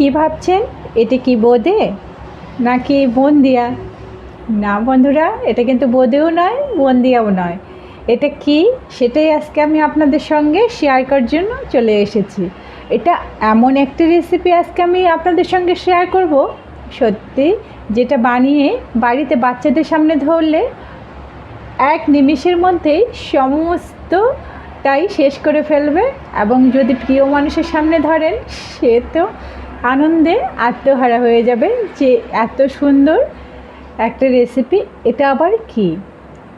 কি ভাবছেন? এটা কি বোঁদে নাকি বন্দিয়া? না বন্ধুরা, এটা কিন্তু বোঁদেও নয়, বন্দিয়াও নয়। এটা কি? সেটাই আজকে আমি আপনাদের সঙ্গে শেয়ার করার জন্য চলে এসেছি। এটা এমন একটি রেসিপি আজকে আমি আপনাদের সঙ্গে শেয়ার করব। সত্যি, যেটা বানিয়ে বাড়িতে বাচ্চাদের সামনে ধরলে এক নিমিষের মধ্যেই সমস্তটাই শেষ করে ফেলবে। এবং যদি প্রিয় মানুষের সামনে ধরেন, সে তো আনন্দে আত্মহারা হয়ে যাবে যে এত সুন্দর একটা রেসিপি এটা আবার কি?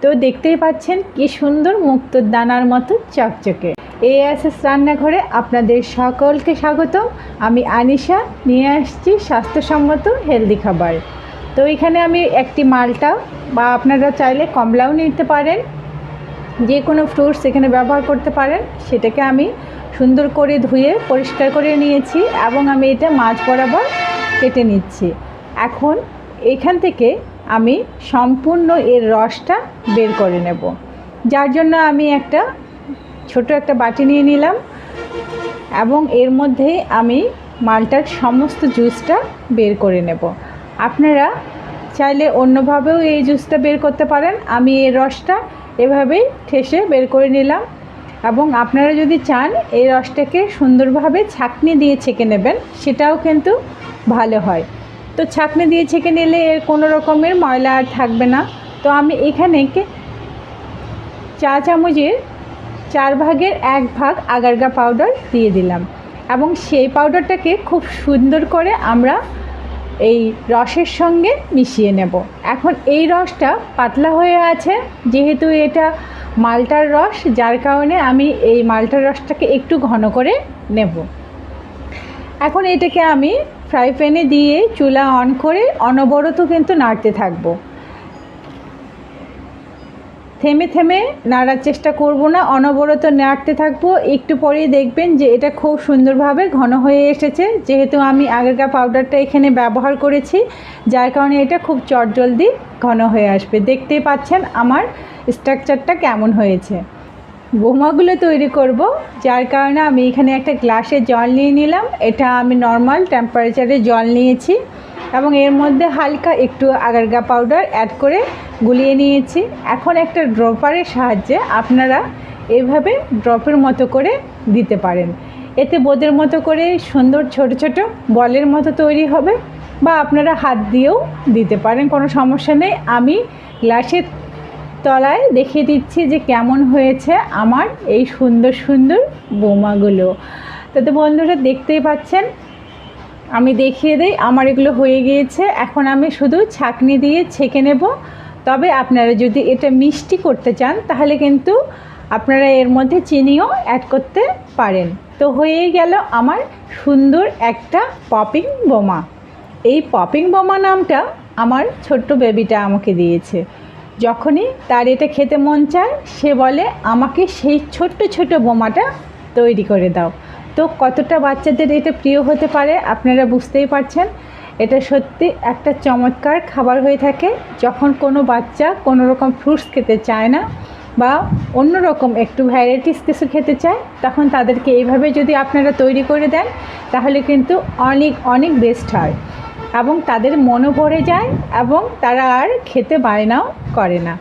তো দেখতেই পাচ্ছেন কি সুন্দর মুক্তোর দানার মতো চকচকে। এ এস রান্নাঘরে আপনাদের সকলকে স্বাগতম। আমি আনিশা, নিয়ে আসছি স্বাস্থ্যসম্মত হেলদি খাবার। তো এখানে আমি একটি মালটা বা আপনারা চাইলে কমলাও নিতে পারেন। যে কোনো ফ্রুটস এখানে ব্যবহার করতে পারেন, সেটাকে আমি সুন্দর করে ধুয়ে, পরিষ্কার করে নিয়েছি এবং আমি এটা মাছ বরাবর কেটে নিচ্ছি। এখন এখান থেকে আমি সম্পূর্ণ এর রসটা বের করে নেব। যার জন্য আমি একটা ছোট একটা বাটি নিয়ে নিলাম এবং এর মধ্যে আমি মালটার সমস্ত জুসটা বের করে নেব। আপনারা চাইলে অন্যভাবেও এই জুসটা বের করতে পারেন। আমি এই রসটা এভাবেই ঠেসে বের করে নিলাম। এবং আপনারা যদি চান, এই রসটাকে সুন্দরভাবে ছাঁকনি দিয়ে ছেঁকে নেবেন, সেটাও কিন্তু ভালো হয়। তো ছাঁকনি দিয়ে ছেঁকে নিলে এর কোনো রকমের ময়লা আর থাকবে না। তো আমি এখানে চা চামচের চার ভাগের এক ভাগ আগারগা পাউডার দিয়ে দিলাম এবং সেই পাউডারটাকে খুব সুন্দর করে আমরা এই রসের সঙ্গে মিশিয়ে নেব। এখন এই রসটা পাতলা হয়ে আছে, যেহেতু এটা মালটার রস, যার কারণে আমি এই মালটার রসটাকে একটু ঘন করে নেব। এখন এটাকে আমি ফ্রাই প্যানে দিয়ে চুলা অন করে অনবরত কিন্তু নাড়তে থাকব। থেমে থেমে নাড়ার চেষ্টা করব না, অনবরত নাড়তে থাকব। একটু পরেই দেখবেন যে এটা খুব সুন্দরভাবে ঘন হয়ে এসেছে। যেহেতু আমি আগেকার পাউডারটা এখানে ব্যবহার করেছি, যার কারণে এটা খুব চটজলদি ঘন হয়ে আসবে। দেখতেই পাচ্ছেন আমার স্ট্রাকচারটা কেমন হয়েছে। বোমাগুলো তৈরি করব, যার কারণে আমি এখানে একটা গ্লাসে জল নিয়ে নিলাম। এটা আমি নর্মাল টেম্পারেচারে জল নিয়েছি। এবং এর মধ্যে হালকা একটু আগারগা পাউডার অ্যাড করে গুলিয়ে নিয়েছি। এখন একটা ড্রপারের সাহায্যে আপনারা এভাবে ড্রপের মতো করে দিতে পারেন। এতে বোদের মতো করে সুন্দর ছোট ছোট বলের মতো তৈরি হবে বা আপনারা হাত দিয়েও দিতে পারেন, কোনো সমস্যা নেই। আমি গ্লাসের তলায় দেখিয়ে দিচ্ছি যে কেমন হয়েছে আমার এই সুন্দর সুন্দর বোমাগুলো। তাতে বন্ধুরা দেখতেই পাচ্ছেন আমি দেখিয়ে দিই, আমার এগুলো হয়ে গিয়েছে। এখন আমি শুধু ছাঁকনি দিয়ে ছেঁকে নেব। তবে আপনারা যদি এটা মিষ্টি করতে চান, তাহলে কিন্তু আপনারা এর মধ্যে চিনিও অ্যাড করতে পারেন। তো হয়ে গেল আমার সুন্দর একটা পপিং বোমা। এই পপিং বোমা নামটা আমার ছোট্ট বেবিটা আমাকে দিয়েছে। যখনই তার এটা খেতে মন চায়, সে বলে, আমাকে সেই ছোট্ট ছোট বোমাটা তৈরি করে দাও। তো কতটা বাচ্চাদের এটা প্রিয় হতে পারে আপনারা বুঝতেই পারছেন। এটা সত্যি একটা চমৎকার খাবার হয়ে থাকে। যখন কোনো বাচ্চা কোনো রকম ফ্রুটস খেতে চায় না বা অন্য রকম একটু ভ্যারাইটিস কিছু খেতে চায়, তখন তাদেরকে এইভাবে যদি আপনারা তৈরি করে দেন, তাহলে কিন্তু অনেক অনেক বেস্ট হয় এবং তাদের মনও ভরে যায় এবং তারা আর খেতে বায়নাও করে না।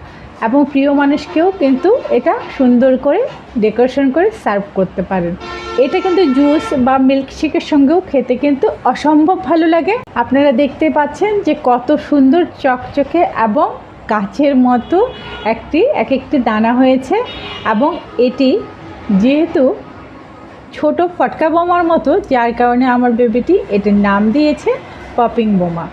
এবং প্রিয় মানুষকেও কিন্তু এটা সুন্দর করে ডেকোরেশন করে সার্ভ করতে পারেন। এটা কিন্তু জুস বা মিল্কশেকের সঙ্গেও খেতে কিন্তু অসম্ভব ভালো লাগে। আপনারা দেখতে পাচ্ছেন যে কত সুন্দর চকচকে এবং কাচের মতো একটি এক একটি দানা হয়েছে এবং এটি যেহেতু ছোট ফটকা বোমার মতো, যার কারণে আমার বেবিটি এটির নাম দিয়েছে পপিং বোমা।